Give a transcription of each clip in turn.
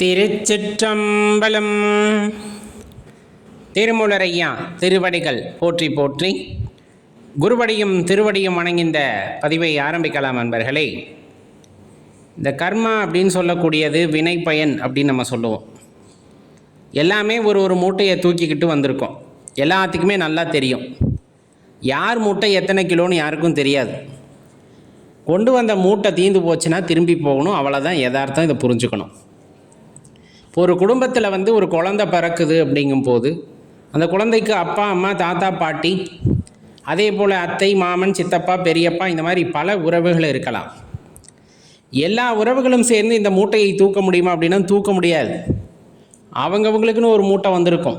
திருச்சிற்றம்பலம். திருமுலரையா திருவடிகள் போற்றி போற்றி. குருவடியும் திருவடியும் வணங்கிந்த பதிவை ஆரம்பிக்கலாம் நண்பர்களே இந்த கர்மா அப்படின்னு சொல்லக்கூடியது வினை பயன் அப்படின்னு நம்ம சொல்லுவோம். எல்லாமே ஒரு ஒரு மூட்டையை தூக்கிக்கிட்டு வந்திருக்கோம். எல்லாத்துக்குமே நல்லா தெரியும். யார் மூட்டை எத்தனை கிலோன்னு யாருக்கும் தெரியாது. கொண்டு வந்த மூட்டை தீந்து போச்சுன்னா திரும்பி போகணும். அவ்வளோதான் யதார்த்தம் இதை புரிஞ்சுக்கணும். ஒரு குடும்பத்தில் வந்து ஒரு குழந்தை பிறக்குது அப்படிங்கும்போது அந்த குழந்தைக்கு அப்பா அம்மா தாத்தா பாட்டி அதே போல் அத்தை மாமன் சித்தப்பா பெரியப்பா இந்த மாதிரி பல உறவுகள் இருக்கலாம். எல்லா உறவுகளும் சேர்ந்து இந்த மூட்டையை தூக்க முடியுமா அப்படின்னா தூக்க முடியாது. அவங்கவுங்களுக்குன்னு ஒரு மூட்டை வந்திருக்கும்.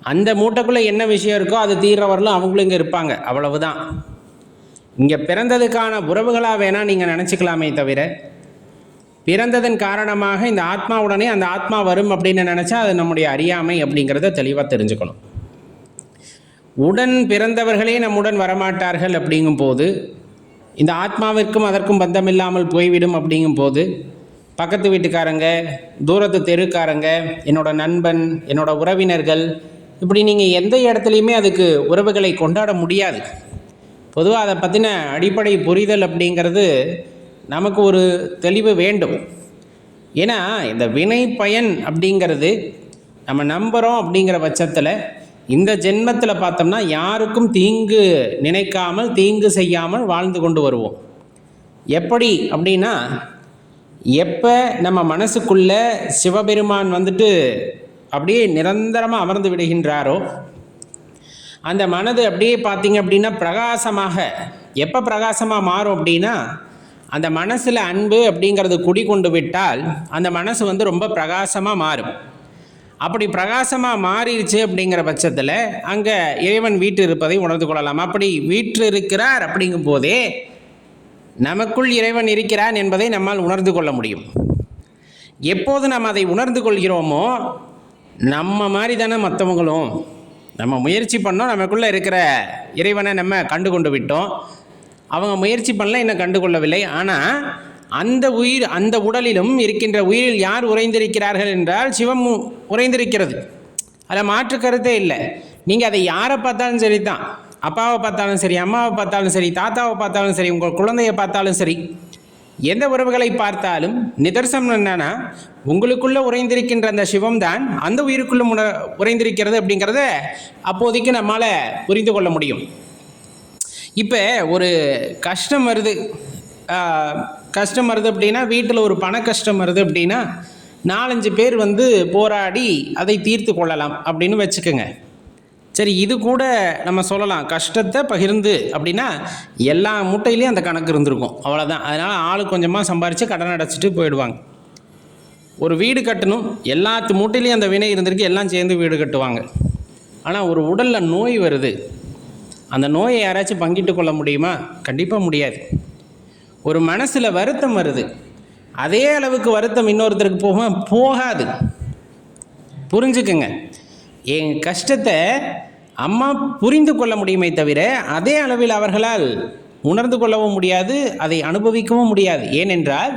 அந்த மூட்டைக்குள்ளே என்ன விஷயம் இருக்கோ அது தீர்ற அவங்களும் இங்கே இருப்பாங்க. அவ்வளவுதான். இங்கே பிறந்ததுக்கான உறவுகளாக வேணால் நீங்கள் நினச்சிக்கலாமே தவிர பிறந்ததன் காரணமாக இந்த ஆத்மாவுடனே அந்த ஆத்மா வரும் அப்படின்னு நினச்சா அது நம்முடைய அறியாமை அப்படிங்கிறத தெளிவாக தெரிஞ்சுக்கணும். உடன் பிறந்தவர்களே நம்முடன் வரமாட்டார்கள் அப்படிங்கும்போது இந்த ஆத்மாவிற்கும் அதற்கும் பந்தமில்லாமல் போய்விடும் அப்படிங்கும்போது பக்கத்து வீட்டுக்காரங்க தூரத்து தெருக்காரங்க என்னோட நண்பன் என்னோட உறவினர்கள் இப்படி நீங்கள் எந்த இடத்துலையுமே அதுக்கு உறவுகளை கொண்டாட முடியாது. பொதுவாக அதை பற்றின அடிப்படை புரிதல் அப்படிங்கிறது நமக்கு ஒரு தெளிவு வேண்டும். ஏன்னா இந்த வினை பயன் அப்படிங்கிறது நம்ம நம்புகிறோம் அப்படிங்கிற பட்சத்தில் இந்த ஜென்மத்தில் பார்த்தோம்னா யாருக்கும் தீங்கு நினைக்காமல் தீங்கு செய்யாமல் வாழ்ந்து கொண்டு வருவோம். எப்படி அப்படின்னா எப்போ நம்ம மனசுக்குள்ளே சிவபெருமான் வந்துட்டு அப்படியே நிரந்தரமாக அமர்ந்து விடுகின்றாரோ அந்த மனது அப்படியே பார்த்தீங்க அப்படின்னா பிரகாசமாக எப்போ பிரகாசமாக மாறும் அப்படின்னா அந்த மனசில் அன்பு அப்படிங்கிறது குடி கொண்டு விட்டால் அந்த மனசு வந்து ரொம்ப பிரகாசமாக மாறும். அப்படி பிரகாசமாக மாறிடுச்சு அப்படிங்கிற பட்சத்தில் அங்கே இறைவன் வீட்டு இருப்பதை உணர்ந்து கொள்ளலாம். அப்படி வீற்று இருக்கிறார் அப்படிங்கும் போதே நமக்குள் இறைவன் இருக்கிறான் என்பதை நம்மால் உணர்ந்து கொள்ள முடியும். எப்போது நாம் அதை உணர்ந்து கொள்கிறோமோ நம்ம மாதிரி தானே மற்றவங்களும் நம்ம முயற்சி பண்ணோம் நமக்குள்ளே இருக்கிற இறைவனை நம்ம கண்டு கொண்டு விட்டோம். அவங்க முயற்சி பண்ணல என்ன கண்டுகொள்ளவில்லை. ஆனால் அந்த உயிர் அந்த உடலிலும் இருக்கின்ற உயிரில் யார் உறைந்திருக்கிறார்கள் என்றால் சிவம் உறைந்திருக்கிறது. அதில் மாற்று கருத்தே இல்லை. நீங்கள் அதை யாரை பார்த்தாலும் சரி தான். அப்பாவை பார்த்தாலும் சரி அம்மாவை பார்த்தாலும் சரி தாத்தாவை பார்த்தாலும் சரி உங்கள் குழந்தையை பார்த்தாலும் சரி எந்த உறவுகளை பார்த்தாலும் நிதர்சனம் என்னன்னா உங்களுக்குள்ளே உறைந்திருக்கின்ற அந்த சிவம் தான் அந்த உயிருக்குள்ள உண உறைந்திருக்கிறது அப்படிங்கிறத அப்போதைக்கு நம்மளால் புரிந்து கொள்ள முடியும். இப்போ ஒரு கஷ்டம் வருது. கஷ்டம் வருது அப்படின்னா வீட்டில் ஒரு பண கஷ்டம் வருது அப்படின்னா நாலஞ்சு பேர் வந்து போராடி அதை தீர்த்து கொள்ளலாம் அப்படின்னு வச்சுக்கோங்க. சரி இது கூட நம்ம சொல்லலாம். கஷ்டத்தை பகிர்ந்து அப்படின்னா எல்லா மூட்டையிலையும் அந்த கணக்கு இருந்திருக்கும். அவ்வளோதான் அதனால் ஆள் கொஞ்சமாக சம்பாரித்து கடன் அடைச்சிட்டு போயிடுவாங்க. ஒரு வீடு கட்டணும். எல்லாத்து மூட்டையிலையும் அந்த வினை இருந்திருக்கு. எல்லாம் சேர்ந்து வீடு கட்டுவாங்க. ஆனால் ஒரு உடலில் நோய் வருது. அந்த நோயை யாராச்சும் பங்கிட்டு கொள்ள முடியுமா? கண்டிப்பாக முடியாது. ஒரு மனசில் வருத்தம் வருது. அதே அளவுக்கு வருத்தம் இன்னொருத்தருக்கு போக போகாது. புரிஞ்சுக்குங்க. என் கஷ்டத்தை அம்மா புரிந்து கொள்ள முடியுமே தவிர அதே அளவில் அவர்களால் உணர்ந்து கொள்ளவும் முடியாது அதை அனுபவிக்கவும் முடியாது. ஏனென்றால்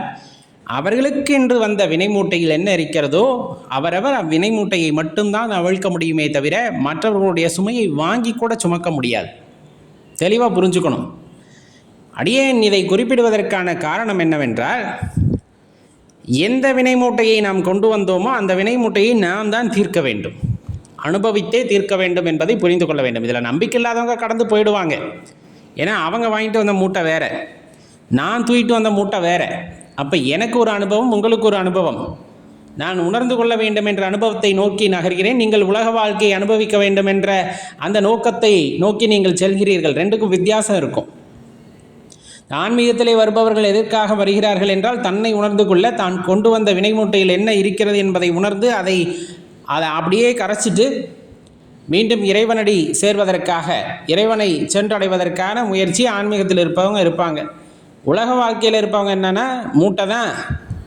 அவர்களுக்கென்று வந்த வினை மூட்டையில் என்ன இருக்கிறதோ அவரவர் அவ்வினை மூட்டையை மட்டும்தான் அவிழ்க்க முடியுமே தவிர மற்றவர்களுடைய சுமையை வாங்கி கூட சுமக்க முடியாது. தெளிவாக புரிஞ்சுக்கணும். அடியேன் இதை குறிப்பிடுவதற்கான காரணம் என்னவென்றால் எந்த வினை மூட்டையை நாம் கொண்டு வந்தோமோ அந்த வினை மூட்டையை நாம் தான் தீர்க்க வேண்டும். அனுபவித்தே தீர்க்க வேண்டும் என்பதை புரிந்து கொள்ள வேண்டும். இதில் நம்பிக்கை இல்லாதவங்க கடந்து போயிடுவாங்க. ஏன்னா அவங்க வாங்கிட்டு வந்த மூட்டை வேற. நான் தூக்கிட்டு வந்த மூட்டை வேற. அப்போ எனக்கு ஒரு அனுபவம் உங்களுக்கு ஒரு அனுபவம். நான் உணர்ந்து கொள்ள வேண்டும் என்ற அனுபவத்தை நோக்கி நகர்கிறேன். நீங்கள் உலக வாழ்க்கையை அனுபவிக்க வேண்டும் என்ற அந்த நோக்கத்தை நோக்கி நீங்கள் செல்கிறீர்கள். ரெண்டுக்கும் வித்தியாசம் இருக்கும். ஆன்மீகத்திலே வருபவர்கள் எதற்காக வருகிறார்கள் என்றால் தன்னை உணர்ந்து கொள்ள தான் கொண்டு வந்த வினை மூட்டையில் என்ன இருக்கிறது என்பதை உணர்ந்து அதை அதை அப்படியே கரைச்சிட்டு மீண்டும் இறைவனடி சேர்வதற்காக இறைவனை சென்றடைவதற்கான முயற்சி ஆன்மீகத்தில் இருப்பவங்க இருப்பாங்க. உலக வாழ்க்கையில் இருப்பவங்க என்னென்னா மூட்டை தான்.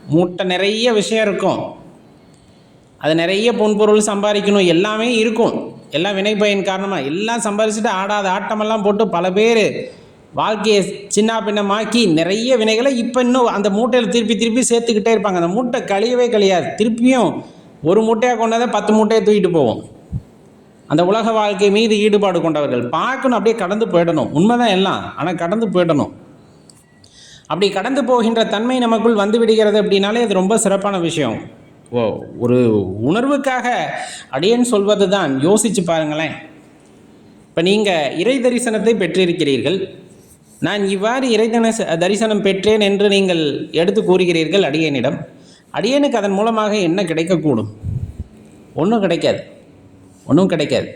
மூட்டை நிறைய விஷயம் இருக்கும். அது நிறைய பொன்பொருள் சம்பாதிக்கணும். எல்லாமே இருக்கும். எல்லாம் வினை பயன் காரணமாக எல்லாம் சம்பாதிச்சுட்டு ஆடாத ஆட்டமெல்லாம் போட்டு பல பேர் வாழ்க்கையை சின்ன பின்னமாக்கி நிறைய வினைகளை இப்போ இன்னும் அந்த மூட்டையில் திருப்பி திருப்பி சேர்த்துக்கிட்டே இருப்பாங்க. அந்த மூட்டை கழியவே கழியாது. திருப்பியும் ஒரு மூட்டையாக கொண்டாத பத்து மூட்டையை தூக்கிட்டு போவோம். அந்த உலக வாழ்க்கை மீது ஈடுபாடு கொண்டவர்கள். பார்க்கணும். அப்படியே கடந்து போயிடணும். உண்மைதான் எல்லாம். ஆனால் கடந்து போயிடணும். அப்படி கடந்து போகின்ற தன்மை நமக்குள் வந்து விடுகிறது அப்படின்னாலே அது ரொம்ப சிறப்பான விஷயம். ஒரு உணர்வுக்காக அடியேன்னு சொல்வது தான் யோசிச்சு பாருங்களேன். இப்போ நீங்கள் இறை தரிசனத்தை பெற்றிருக்கிறீர்கள். நான் இவ்வாறு இறை தரிசனம் பெற்றேன் என்று நீங்கள் எடுத்து கூறுகிறீர்கள் அடியேனிடம். அடியேனுக்கு அதன் மூலமாக என்ன கிடைக்கக்கூடும்? ஒன்றும் கிடைக்காது. ஒன்றும் கிடைக்காது.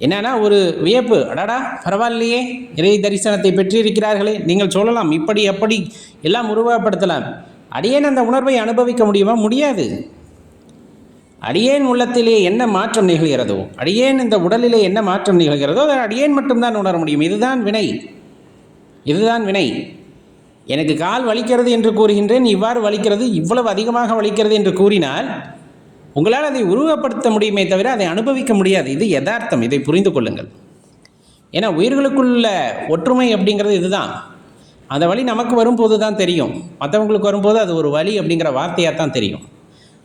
என்னன்னா ஒரு வியப்பு. அடாடா பரவாயில்லையே. இறை தரிசனத்தை பெற்றிருக்கிறார்களே. நீங்கள் சொல்லலாம் இப்படி எப்படி எல்லாம் உருவகப்படுத்தலாம். அடியேன் அந்த உணர்வை அனுபவிக்க முடியுமா? முடியாது. அடியேன் உள்ளத்திலே என்ன மாற்றம் நிகழ்கிறதோ அடியேன் இந்த உடலிலே என்ன மாற்றம் நிகழ்கிறதோ அதை அடியேன் மட்டும்தான் உணர முடியும். இதுதான் வினை. இதுதான் வினை. எனக்கு கால் வலிக்கிறது என்று கூறுகின்றேன் இவ்வாறு வலிக்கிறது இவ்வளவு அதிகமாக வலிக்கிறது என்று கூறினால் உங்களால் அதை உருவப்படுத்த முடியுமே தவிர அதை அனுபவிக்க முடியாது. இது யதார்த்தம். இதை புரிந்து கொள்ளுங்கள். ஏன்னா உயிர்களுக்குள்ள ஒற்றுமை அப்படிங்கிறது இதுதான். அந்த வழி நமக்கு வரும்போது தான் தெரியும். மற்றவங்களுக்கு வரும்போது அது ஒரு வழி அப்படிங்கிற வார்த்தையாக தான் தெரியும்.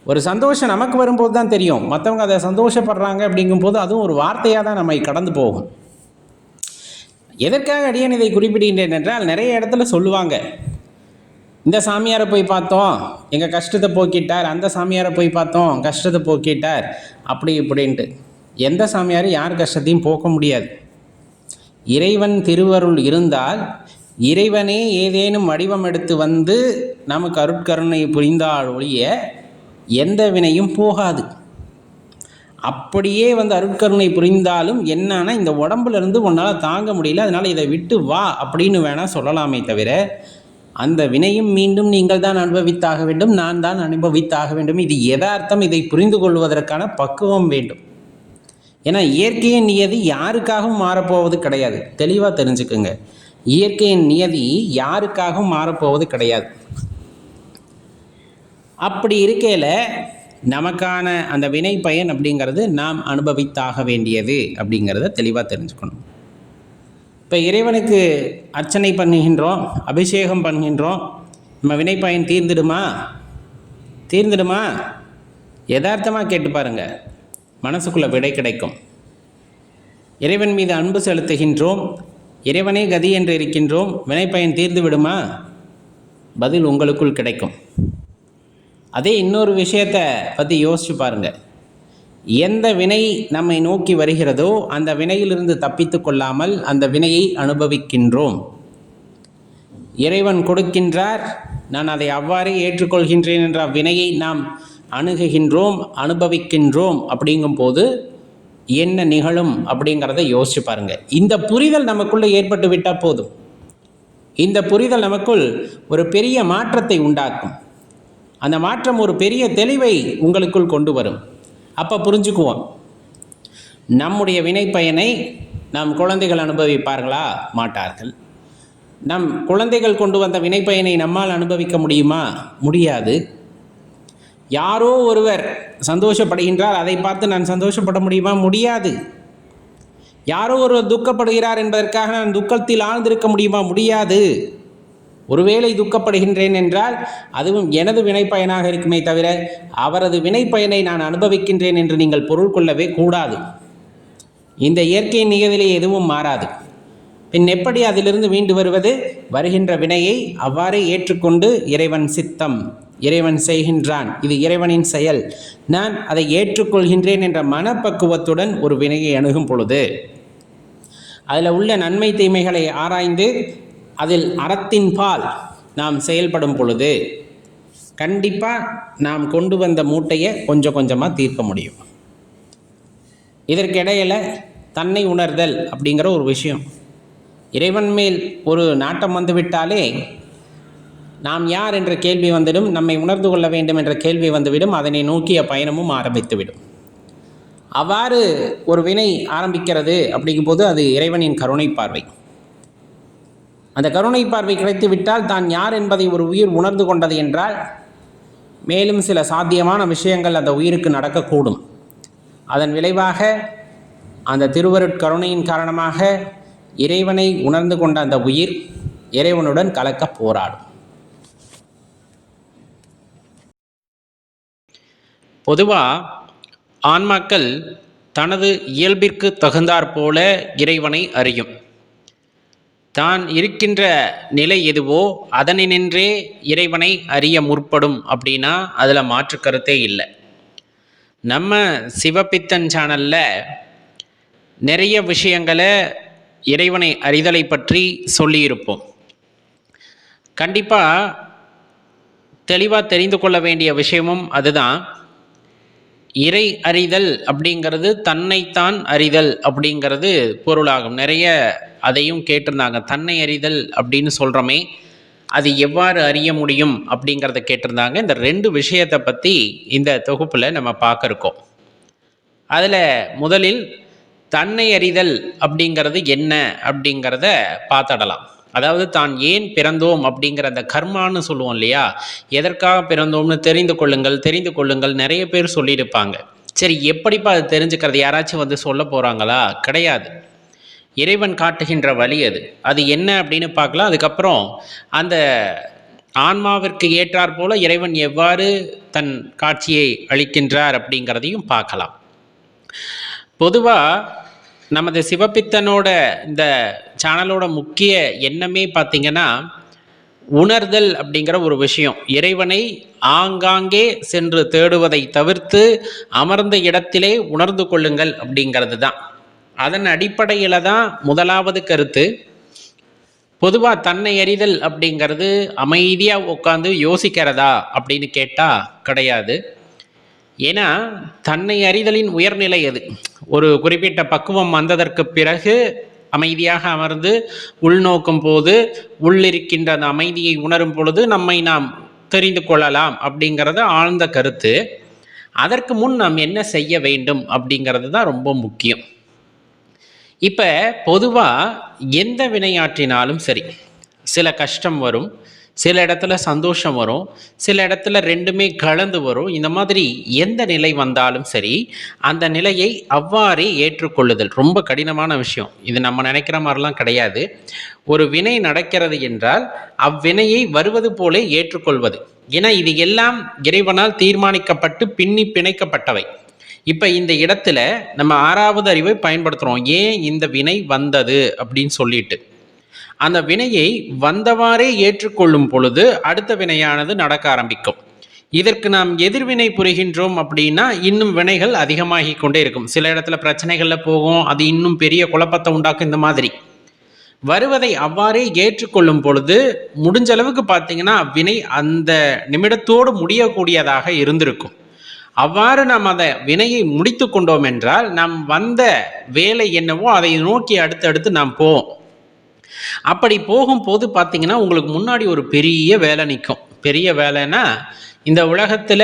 ஒரு சந்தோஷம் நமக்கு வரும்போது தான் தெரியும். மற்றவங்க அதை சந்தோஷப்படுறாங்க அப்படிங்கும்போது அதுவும் ஒரு வார்த்தையாக தான் நம்மை கடந்து போகும். எதற்காக அடியேன் இதை குறிப்பிடுகின்றேன் என்றால் நிறைய இடத்துல சொல்லுவாங்க. இந்த சாமியாரை போய் பார்த்தோம் எங்கள் கஷ்டத்தை போக்கிட்டார் அந்த சாமியாரை போய் பார்த்தோம் கஷ்டத்தை போக்கிட்டார் அப்படி இப்படின்ட்டு. எந்த சாமியார் யார் கஷ்டத்தையும் போக்க முடியாது. இறைவன் திருவருள் இருந்தால் இறைவனே ஏதேனும் வடிவம் எடுத்து வந்து நமக்கு அருட்கருணை புரிந்தால் ஒழிய எந்த வினையும் போகாது. அப்படியே வந்து அருட்கருணை புரிந்தாலும் என்னன்னா இந்த உடம்புல இருந்து உன்னால் தாங்க முடியல அதனால் இதை விட்டு வா அப்படின்னு வேணால் சொல்லலாமே தவிர அந்த வினையும் மீண்டும் நீங்கள் தான் அனுபவித்தாக வேண்டும் நான் தான் அனுபவித்தாக வேண்டும். இது எதார்த்தம் இதை புரிந்து கொள்வதற்கான பக்குவம் வேண்டும். ஏன்னா இயற்கையின் நியதி யாருக்காகவும் மாறப்போவது கிடையாது. தெளிவாக தெரிஞ்சுக்குங்க. இயற்கையின் நியதி யாருக்காகவும் மாறப்போவது கிடையாது. அப்படி இருக்கையில் நமக்கான அந்த வினை பயன் அப்படிங்கிறது நாம் அனுபவித்தாக வேண்டியது அப்படிங்கிறத தெளிவாக தெரிஞ்சுக்கணும். இப்போ இறைவனுக்கு அர்ச்சனை பண்ணுகின்றோம் அபிஷேகம் பண்ணுகின்றோம் நம்ம வினை பயன் தீர்ந்துடுமா? தீர்ந்துடுமா? யதார்த்தமாக கேட்டு பாருங்க. மனசுக்குள்ளே விடை கிடைக்கும். இறைவன் மீது அன்பு செலுத்துகின்றோம் இறைவனே கதி என்று இருக்கின்றோம் வினைப்பயன் தீர்ந்து விடுமா? பதில் உங்களுக்குள் கிடைக்கும். அதே இன்னொரு விஷயத்தை பற்றி யோசிச்சு பாருங்கள் எந்த வினை நம்மை நோக்கி வருகிறதோ அந்த வினையிலிருந்து தப்பித்து கொள்ளாமல் அந்த வினையை அனுபவிக்கின்றோம். இறைவன் கொடுக்கின்றார் நான் அதை அவ்வாறே ஏற்றுக்கொள்கின்றேன் என்ற வினையை நாம் அணுகுகின்றோம் அனுபவிக்கின்றோம் அப்படிங்கும்போது என்ன நிகழும் அப்படிங்கிறத யோசிச்சு பாருங்க. இந்த புரிதல் நமக்குள்ளே ஏற்பட்டு விட்டால் போதும். இந்த புரிதல் நமக்குள் ஒரு பெரிய மாற்றத்தை உண்டாக்கும். அந்த மாற்றம் ஒரு பெரிய தெளிவை உங்களுக்குள் கொண்டு வரும். அப்போ புரிஞ்சுக்குவோம். நம்முடைய வினை பயனை நம் குழந்தைகள் அனுபவிப்பார்களா? மாட்டார்கள். நம் குழந்தைகள் கொண்டு வந்த வினைப்பயனை நம்மால் அனுபவிக்க முடியுமா? முடியாது. யாரோ ஒருவர் சந்தோஷப்படுகின்றார் அதை பார்த்து நான் சந்தோஷப்பட முடியுமா? முடியாது. யாரோ ஒருவர் துக்கப்படுகிறார் என்பதற்காக நான் துக்கத்தில் ஆழ்ந்திருக்க முடியுமா? முடியாது. ஒருவேளை துக்கப்படுகின்றேன் என்றால் அதுவும் எனது வினைப்பயனாக இருக்குமே தவிர அவரது வினைப்பயனை நான் அனுபவிக்கின்றேன் என்று நீங்கள் பொருள் கொள்ளவே கூடாது. இந்த இயற்கையின் நிகழ்விலே எதுவும் மாறாது. பின் எப்படி அதிலிருந்து மீண்டு வருவது? வருகின்ற வினையை அவ்வாறே ஏற்றுக்கொண்டு இறைவன் சித்தம் இறைவன் செய்கின்றான். இது இறைவனின் செயல். நான் அதை ஏற்றுக்கொள்கின்றேன் என்ற மனப்பக்குவத்துடன் ஒரு வினையை அணுகும் பொழுது அதில் உள்ள நன்மை தீமைகளை ஆராய்ந்து அதில் அறத்தின் பால் நாம் செயல்படும் பொழுது கண்டிப்பாக நாம் கொண்டு வந்த மூட்டையை கொஞ்சம் கொஞ்சமாக தீர்க்க முடியும். இதற்கிடையில் தன்னை உணர்தல் அப்படிங்கிற ஒரு விஷயம். இறைவன் மேல் ஒரு நாட்டம் வந்துவிட்டாலே நாம் யார் என்ற கேள்வி வந்துவிடும் நம்மை உணர்ந்து கொள்ள வேண்டும் என்ற கேள்வி வந்துவிடும் அதனை நோக்கிய பயணமும் ஆரம்பித்துவிடும். அவ்வாறு ஒரு வினை ஆரம்பிக்கிறது அப்படிங்கும்போது அது இறைவனின் கருணை பார்வை. அந்த கருணை பார்வை கிடைத்துவிட்டால் தான் யார் என்பதை ஒரு உயிர் உணர்ந்து கொண்டது என்றால் மேலும் சில சாத்தியமான விஷயங்கள் அந்த உயிருக்கு நடக்கக்கூடும். அதன் விளைவாக அந்த திருவருட்கருணையின் காரணமாக இறைவனை உணர்ந்து கொண்ட அந்த உயிர் இறைவனுடன் கலக்க போராடும். பொதுவாக ஆன்மாக்கள் தனது இயல்பிற்கு தகுந்தாற்போல இறைவனை அறியும். தான் இருக்கின்ற நிலை எதுவோ அதனினின்றே இறைவனை அறிய முற்படும் அப்படின்னா அதில் மாற்று கருத்தே இல்லை. நம்ம சிவபித்தன் சேனலில் நிறைய விஷயங்களை இறைவனை அறிதலை பற்றி சொல்லியிருப்போம். கண்டிப்பாக தெளிவாக தெரிந்து கொள்ள வேண்டிய விஷயமும் அதுதான். இறை அறிதல் அப்படிங்கிறது தன்னைத்தான் அறிதல் அப்படிங்கிறது பொருளாகும். நிறைய அதையும் கேட்டிருந்தாங்க. தன்னை அறிதல் அப்படின்னு சொல்கிறோமே அது எவ்வாறு அறிய முடியும் அப்படிங்கிறத கேட்டிருந்தாங்க. இந்த ரெண்டு விஷயத்தை பற்றி இந்த தொகுப்பில் நம்ம பார்க்க இருக்கோம் அதில் முதலில் தன்னை அறிதல் அப்படிங்கிறது என்ன அப்படிங்கிறத பார்த்துடலாம். அதாவது தான் ஏன் பிறந்தோம் அப்படிங்கிற அந்த கர்மான்னு சொல்லுவோம் இல்லையா? எதற்காக பிறந்தோம்னு தெரிந்து கொள்ளுங்கள் தெரிந்து கொள்ளுங்கள் நிறைய பேர் சொல்லியிருப்பாங்க. சரி எப்படிப்பா அது தெரிஞ்சுக்கிறது? யாராச்சும் வந்து சொல்ல போகிறாங்களா கிடையாது. இறைவன் காட்டுகின்ற வழி அது. அது என்ன அப்படின்னு பார்க்கலாம். அதுக்கப்புறம் அந்த ஆன்மாவிற்கு ஏற்றாற் போல இறைவன் எவ்வாறு தன் காட்சியை அளிக்கின்றார் அப்படிங்கிறதையும் பார்க்கலாம். பொதுவாக நமது சிவபித்தனோட இந்த சேனலோட முக்கிய எண்ணமே பார்த்திங்கன்னா உணர்தல் அப்படிங்கிற ஒரு விஷயம். இறைவனை ஆங்காங்கே சென்று தேடுவதை தவிர்த்து அமர்ந்த இடத்திலே உணர்ந்து கொள்ளுங்கள் அப்படிங்கிறது தான் அதன் அடிப்படையில் தான் முதலாவது கருத்து. பொதுவாக தன்னை அறிதல் அப்படிங்கிறது அமைதியாக உட்காந்து யோசிக்கிறதா அப்படின்னு கேட்டால் கிடையாது. ஏன்னா தன்னை அறிதலின் உயர்நிலை அது. ஒரு குறிப்பிட்ட பக்குவம் வந்ததற்கு பிறகு அமைதியாக அமர்ந்து உள்நோக்கும் போது உள்ளிருக்கின்ற அந்த அமைதியை உணரும் பொழுது நம்மை நாம் தெரிந்து கொள்ளலாம் அப்படிங்கிறது ஆழ்ந்த கருத்து. அதற்கு முன் நாம் என்ன செய்ய வேண்டும் அப்படிங்கிறது தான் ரொம்ப முக்கியம். இப்போ பொதுவாக எந்த வினையாற்றினாலும் சரி சில கஷ்டம் வரும் சில இடத்துல சந்தோஷம் வரும் சில இடத்துல ரெண்டுமே கலந்து வரும். இந்த மாதிரி எந்த நிலை வந்தாலும் சரி அந்த நிலையை அவ்வாறே ஏற்றுக்கொள்ளுதல் ரொம்ப கடினமான விஷயம். இது நம்ம நினைக்கிற மாதிரிலாம் கிடையாது. ஒரு வினை நடக்கிறது என்றால் அவ்வினையை வருவது போலே ஏற்றுக்கொள்வது. ஏன்னா இது எல்லாம் இறைவனால் தீர்மானிக்கப்பட்டு பின்னி பிணைக்கப்பட்டவை. இப்போ இந்த இடத்துல நம்ம ஆறாவது அறிவை பயன்படுத்துகிறோம் ஏன் இந்த வினை வந்தது அப்படின்னு சொல்லிட்டு. அந்த வினையை வந்தவாறே ஏற்றுக்கொள்ளும் பொழுது அடுத்த வினையானது நடக்க ஆரம்பிக்கும். இதற்கு நாம் எதிர்வினை புரிகின்றோம் அப்படின்னா இன்னும் வினைகள் அதிகமாகி கொண்டே இருக்கும். சில இடத்துல பிரச்சனைகளில் போகும் அது இன்னும் பெரிய குழப்பத்தை உண்டாக்கும் இந்த மாதிரி. வருவதை அவ்வாறே ஏற்றுக்கொள்ளும் பொழுது முடிஞ்ச அளவுக்கு பார்த்தீங்கன்னா வினை அந்த நிமிடத்தோடு முடியக்கூடியதாக இருந்திருக்கும். அவ்வாறு நாம் அந்த வினையை முடித்து கொண்டோம் என்றால் நாம் வந்த வேலை என்னவோ அதை நோக்கி அடுத்தடுத்து நாம் போவோம். அப்படி போகும்போது பார்த்தீங்கன்னா உங்களுக்கு முன்னாடி ஒரு பெரிய வேலை நிற்கும். பெரிய வேலைன்னா இந்த உலகத்தில்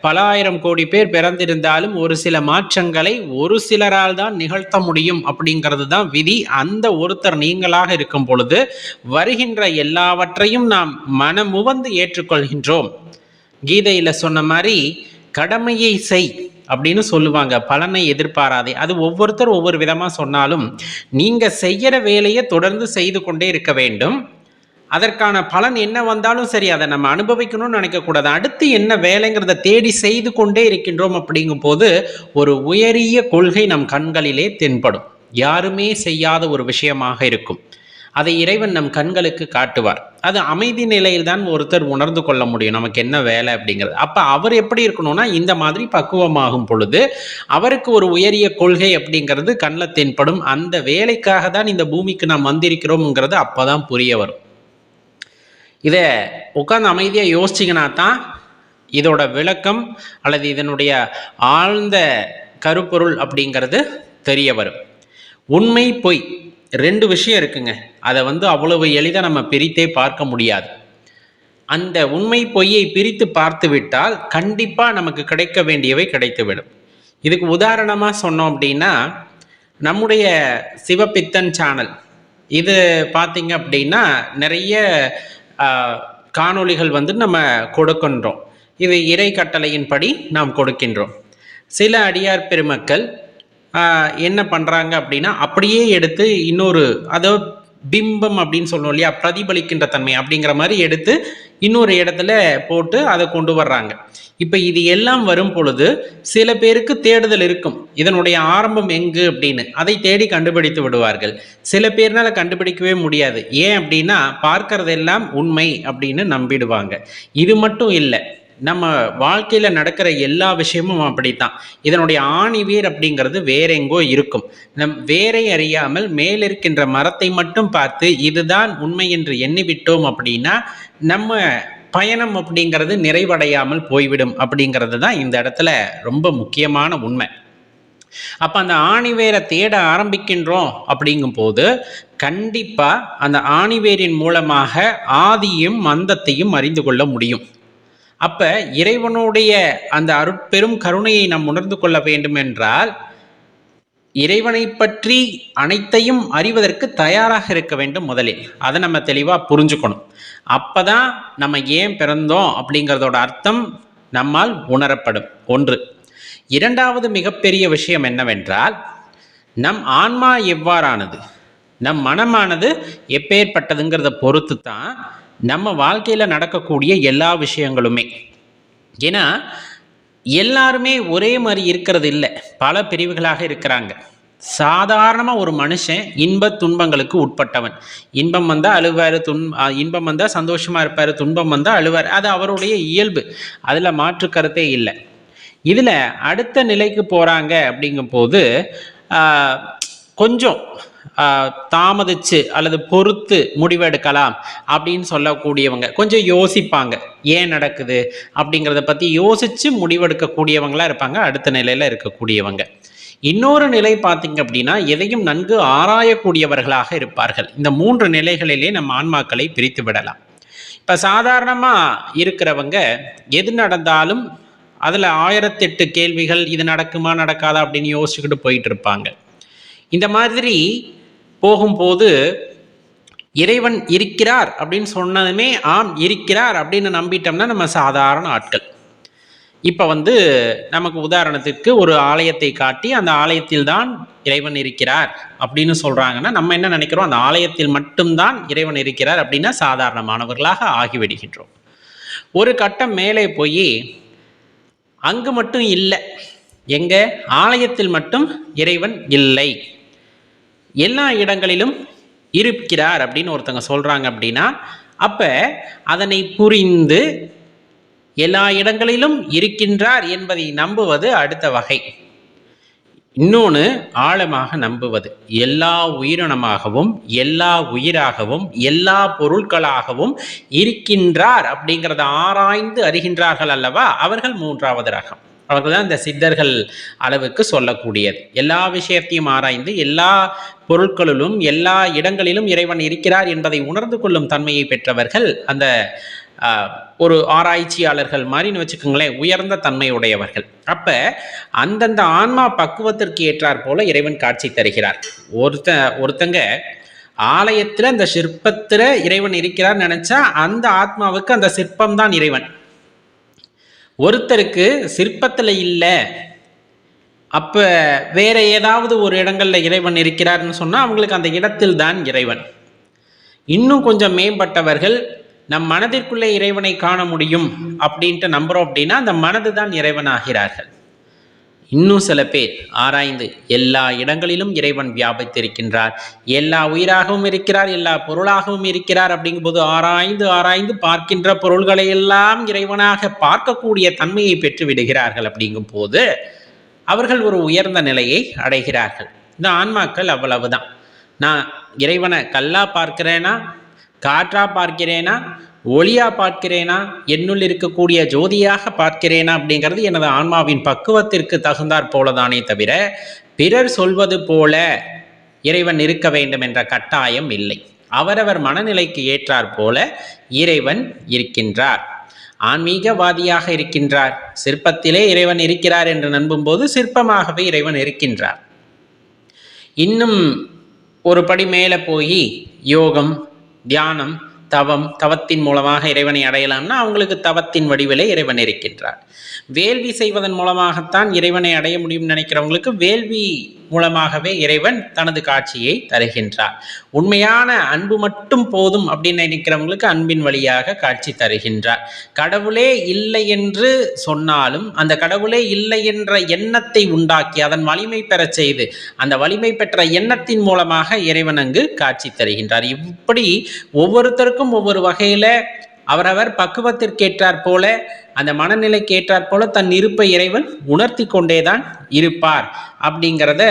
பல ஆயிரம் கோடி பேர் பிறந்திருந்தாலும் ஒரு சில மாற்றங்களை ஒரு சிலரால் தான் நிகழ்த்த முடியும் அப்படிங்கிறது தான் விதி. அந்த ஒருத்தர் நீங்களாக இருக்கும் பொழுது வருகின்ற எல்லாவற்றையும் நாம் மனமுவந்து ஏற்றுக்கொள்கின்றோம். கீதையில் சொன்ன மாதிரி கடமையை செய் அப்படின்னு சொல்லுவாங்க. பலனை எதிர்பாராதே. அது ஒவ்வொருத்தர் ஒவ்வொரு விதமாக சொன்னாலும் நீங்கள் செய்கிற வேலையை தொடர்ந்து செய்து கொண்டே இருக்க வேண்டும். அதற்கான பலன் என்ன வந்தாலும் சரி அதை நம்ம அனுபவிக்கணும்னு நினைக்கக்கூடாது அடுத்து என்ன வேலைங்கிறத தேடி செய்து கொண்டே இருக்கின்றோம் அப்படிங்கும் போது ஒரு உயரிய கொள்கை நம் கண்களிலே தென்படும். யாருமே செய்யாத ஒரு விஷயமாக இருக்கும். அதை இறைவன் நம் கண்களுக்கு காட்டுவார். அது அமைதி நிலையில் தான் ஒருத்தர் உணர்ந்து கொள்ள முடியும். நமக்கு என்ன வேலை அப்படிங்கிறது. அப்போ அவர் எப்படி இருக்கணும்னா இந்த மாதிரி பக்குவமாகும் பொழுது அவருக்கு ஒரு உயரிய கொள்கை அப்படிங்கிறது கண்ணில் தென்படும் அந்த வேலைக்காக தான் இந்த பூமிக்கு நாம் வந்திருக்கிறோம்ங்கிறது அப்போ தான் புரிய வரும். இதை உட்காந்து அமைதியாக யோசிச்சிங்கன்னா தான் இதோட விளக்கம் அல்லது இதனுடைய ஆழ்ந்த கருப்பொருள் அப்படிங்கிறது தெரிய வரும். உண்மை பொய். ரெண்டு விஷயம் இருக்குங்க. அதை வந்து அவ்வளவு எளிதாக நம்ம பிரித்தே பார்க்க முடியாது. அந்த உண்மை பொய்யை பிரித்து பார்த்து விட்டால் கண்டிப்பாக நமக்கு கிடைக்க வேண்டியவை கிடைத்துவிடும். இதுக்கு உதாரணமாக சொன்னோம் அப்படின்னா நம்முடைய சிவபித்தன் சேனல் இது பார்த்திங்க அப்படின்னா நிறைய காணொளிகள் வந்து நம்ம கொடுக்கின்றோம். இது இறை கட்டளையின்படி நாம் கொடுக்கின்றோம். சில அடியார் பெருமக்கள் என்ன பண்ணுறாங்க அப்படின்னா அப்படியே எடுத்து இன்னொரு அதோ பிம்பம் அப்படின்னு சொல்லணும் இல்லையா பிரதிபலிக்கின்ற தன்மை அப்படிங்கிற மாதிரி எடுத்து இன்னொரு இடத்துல போட்டு அதை கொண்டு வர்றாங்க. இப்போ இது எல்லாம் வரும் பொழுது சில பேருக்கு தேடுதல் இருக்கும். இதனுடைய ஆரம்பம் எங்கு அப்படின்னு. அதை தேடி கண்டுபிடித்து விடுவார்கள். சில பேர்னால கண்டுபிடிக்கவே முடியாது. ஏன் அப்படின்னா பார்க்கறதெல்லாம் உண்மை அப்படின்னு நம்பிடுவாங்க. இது மட்டும் இல்லை நம்ம வாழ்க்கையில் நடக்கிற எல்லா விஷயமும் அப்படித்தான். இதனுடைய ஆணிவேர் அப்படிங்கிறது வேற எங்கோ இருக்கும். நம் வேரை அறியாமல் மேலிருக்கின்ற மரத்தை மட்டும் பார்த்து இதுதான் உண்மை என்று எண்ணிவிட்டோம் அப்படின்னா நம்ம பயணம் அப்படிங்கிறது நிறைவடையாமல் போய்விடும் அப்படிங்கிறது தான் இந்த இடத்துல ரொம்ப முக்கியமான உண்மை. அப்போ அந்த ஆணிவேரை தேட ஆரம்பிக்கின்றோம் அப்படிங்கும்போது கண்டிப்பாக அந்த ஆணிவேரின் மூலமாக ஆதியும் மந்தத்தையும் அறிந்து கொள்ள முடியும். அப்ப இறைவனுடைய அந்த அருட்பெரும் கருணையை நாம் உணர்ந்து கொள்ள வேண்டும் என்றால் இறைவனை பற்றி அனைத்தையும் அறிவதற்கு தயாராக இருக்க வேண்டும் முதலில். அதை நம்ம தெளிவாக புரிஞ்சுக்கணும். அப்பதான் நம்ம ஏன் பிறந்தோம் அப்படிங்கிறதோட அர்த்தம் நம்மால் உணரப்படும். ஒன்று. இரண்டாவது மிகப்பெரிய விஷயம் என்னவென்றால் நம் ஆன்மா எவ்வாறானது? நம் மனமானது எப்பேற்பட்டதுங்கிறத பொறுத்து தான் நம்ம வாழ்க்கையில் நடக்கக்கூடிய எல்லா விஷயங்களுமே. ஏன்னா எல்லாருமே ஒரே மாதிரி இருக்கிறது இல்லை பல பிரிவுகளாக இருக்கிறாங்க. சாதாரணமாக ஒரு மனுஷன் இன்ப துன்பங்களுக்கு உட்பட்டவன். இன்பம் வந்தால் அழுவார் துன் இன்பம் வந்தால் சந்தோஷமாக இருப்பார் துன்பம் வந்தால் அழுவார். அது அவருடைய இயல்பு. அதில் மாற்று கருத்தே இல்லை. இதில் அடுத்த நிலைக்கு போகிறாங்க அப்படிங்கும்போது கொஞ்சம் தாமதித்து தாமதிச்சு அல்லது பொறுத்து முடிவெடுக்கலாம் அப்படின்னு சொல்லக்கூடியவங்க. கொஞ்சம் யோசிப்பாங்க. ஏன் நடக்குது அப்படிங்கிறத பற்றி யோசித்து முடிவெடுக்கக்கூடியவங்களா இருப்பாங்க. அடுத்த நிலையில் இருக்கக்கூடியவங்க. இன்னொரு நிலை பார்த்தீங்க அப்படின்னா எதையும் நன்கு ஆராயக்கூடியவர்களாக இருப்பார்கள். இந்த மூன்று நிலைகளிலே நம்ம ஆன்மாக்களை பிரித்து விடலாம். இப்போ சாதாரணமாக இருக்கிறவங்க எது நடந்தாலும் அதில் ஆயிரத்தெட்டு கேள்விகள் இது நடக்குமா நடக்காதா அப்படின்னு யோசிச்சுக்கிட்டு போயிட்டு இருப்பாங்க. இந்த மாதிரி போகும்போது இறைவன் இருக்கிறார் அப்படின்னு சொன்னதுமே ஆம் இருக்கிறார் அப்படின்னு நம்பிட்டோம்னா நம்ம சாதாரண ஆட்கள். இப்போ வந்து நமக்கு உதாரணத்துக்கு ஒரு ஆலயத்தை காட்டி அந்த ஆலயத்தில் தான் இறைவன் இருக்கிறார் அப்படின்னு சொல்கிறாங்கன்னா நம்ம என்ன நினைக்கிறோம்? அந்த ஆலயத்தில் மட்டும்தான் இறைவன் இருக்கிறார் அப்படின்னா சாதாரணமானவர்களாக ஆகிவிடுகின்றோம். ஒரு கட்டம் மேலே போய் அங்கு மட்டும் இல்லை. எங்க? ஆலயத்தில் மட்டும் இறைவன் இல்லை. எல்லா இடங்களிலும் இருக்கிறார் அப்படின்னு ஒருத்தங்க சொல்கிறாங்க அப்படின்னா அப்போ அதனை புரிந்து எல்லா இடங்களிலும் இருக்கின்றார் என்பதை நம்புவது அடுத்த வகை. இன்னொன்று ஆழமாக நம்புவது. எல்லா உயிரினமாகவும் எல்லா உயிராகவும் எல்லா பொருட்களாகவும் இருக்கின்றார் அப்படிங்கிறத ஆராய்ந்து அறிகின்றார்கள் அல்லவா? அவர்கள் மூன்றாவது ரகம். அவர்கள் தான் இந்த சித்தர்கள் அளவுக்கு சொல்லக்கூடியது. எல்லா விஷயத்தையும் ஆராய்ந்து எல்லா பொருட்களிலும் எல்லா இடங்களிலும் இறைவன் இருக்கிறார் என்பதை உணர்ந்து கொள்ளும் தன்மையை பெற்றவர்கள் அந்த ஒரு ஆராய்ச்சியாளர்கள் மாதிரின்னு வச்சுக்கோங்களேன் உயர்ந்த தன்மையுடையவர்கள். அப்ப அந்தந்த ஆன்மா பக்குவத்திற்கு ஏற்றாற் போல இறைவன் காட்சி தருகிறார். ஒருத்த ஒருத்தங்க ஆலயத்துல அந்த சிற்பத்துல இறைவன் இருக்கிறார் நினைச்சா அந்த ஆத்மாவுக்கு அந்த சிற்பம் தான் இறைவன். ஒருத்தருக்கு சிற்பத்தில் இல்லை. அப்ப வேற ஏதாவது ஒரு இடங்கள்ல இறைவன் இருக்கிறார்னு சொன்னா அவங்களுக்கு அந்த இடத்தில் தான் இறைவன். இன்னும் கொஞ்சம் மேம்பட்டவர்கள் நம் மனதிற்குள்ளே இறைவனை காண முடியும் அப்படின்ட்டு நம்புறோம் அப்படின்னா அந்த மனது தான் இறைவன் ஆகிறார்கள் இன்னும் சில பேர் ஆராய்ந்து எல்லா இடங்களிலும் இறைவன் வியாபித்திருக்கின்றார். எல்லா உயிராகவும் இருக்கிறார் எல்லா பொருளாகவும் இருக்கிறார் அப்படிங்கும்போது ஆராய்ந்து ஆராய்ந்து பார்க்கின்ற பொருள்களை எல்லாம் இறைவனாக பார்க்கக்கூடிய தன்மையை பெற்று விடுகிறார்கள் அப்படிங்கும் போது அவர்கள் ஒரு உயர்ந்த நிலையை அடைகிறார்கள். இந்த ஆன்மாக்கள் அவ்வளவுதான். நான் இறைவனை கல்லா பார்க்கிறேனா காற்றா பார்க்கிறேனா ஒளியா பார்க்கிறேனா? என்னுள் இருக்கக்கூடிய ஜோதியாக பார்க்கிறேனா? அப்படிங்கிறது எனது ஆன்மாவின் பக்குவத்திற்கு தகுந்தாற் போலதானே தவிர பிறர் சொல்வது போல இறைவன் இருக்க வேண்டும் என்ற கட்டாயம் இல்லை. அவரவர் மனநிலைக்கு ஏற்றாற் போல இறைவன் இருக்கின்றார். ஆன்மீகவாதியாக இருக்கின்றார். சிற்பத்திலே இறைவன் இருக்கிறார் என்று நம்பும்போது சிற்பமாகவே இறைவன் இருக்கின்றார். இன்னும் ஒரு படி மேலே போய் யோகம் தியானம் தவம் தவத்தின் மூலமாக இறைவனை அடையலாம்னா அவங்களுக்கு தவத்தின் வடிவிலே இறைவன் இருக்கின்றார். வேள்வி செய்வதன் மூலமாகத்தான் இறைவனை அடைய முடியும்னு நினைக்கிறவங்களுக்கு வேள்வி மூலமாகவே இறைவன் தனது காட்சியை தருகின்றார். உண்மையான அன்பு மட்டும் போதும் அப்படின்னு நினைக்கிறவங்களுக்கு அன்பின் வழியாக காட்சி தருகின்றார். கடவுளே இல்லை என்று சொன்னாலும் அந்த கடவுளே இல்லை என்ற எண்ணத்தை உண்டாக்கி அதன் வலிமை பெறச் செய்து அந்த வலிமை பெற்ற எண்ணத்தின் மூலமாக இறைவன் அங்கு காட்சி தருகின்றார். இப்படி ஒவ்வொருத்தருக்கும் ஒவ்வொரு வகையில் அவரவர் பக்குவத்திற்கேற்றாற் போல அந்த மனநிலைக்கு ஏற்றாற் போல தன் இருப்பை இறைவன் உணர்த்தி கொண்டேதான் இருப்பார். அப்படிங்கிறத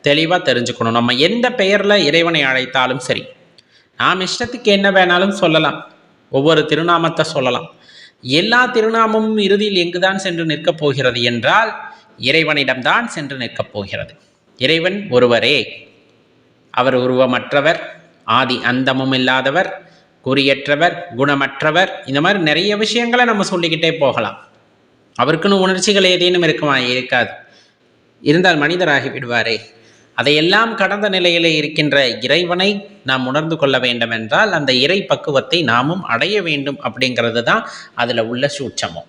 தெளிவாக தெரிஞ்சுக்கணும். நம்ம எந்த பெயரில் இறைவனை அழைத்தாலும் சரி நாம் இஷ்டத்துக்கு என்ன வேணாலும் சொல்லலாம். ஒவ்வொரு திருநாமத்தை சொல்லலாம். எல்லா திருநாமமும் இறுதியில் எங்குதான் சென்று நிற்கப் போகிறது என்றால் இறைவனிடம்தான் சென்று நிற்கப் போகிறது. இறைவன் ஒருவரே. அவர் உருவமற்றவர் ஆதி அந்தமும் இல்லாதவர் குறியற்றவர் குணமற்றவர் இந்த மாதிரி நிறைய விஷயங்களை நம்ம சொல்லிக்கிட்டே போகலாம். அவருக்குன்னு உணர்ச்சிகள் ஏதேனும் இருக்குமா? இருக்காது. இருந்தால் மனிதராகி விடுவாரே. அதையெல்லாம் கடந்த நிலையிலே இருக்கின்ற இறைவனை நாம் உணர்ந்து கொள்ள வேண்டும் என்றால் அந்த இறை பக்குவத்தை நாமும் அடைய வேண்டும் அப்படிங்கிறது தான் அதில் உள்ள சூட்சமும்.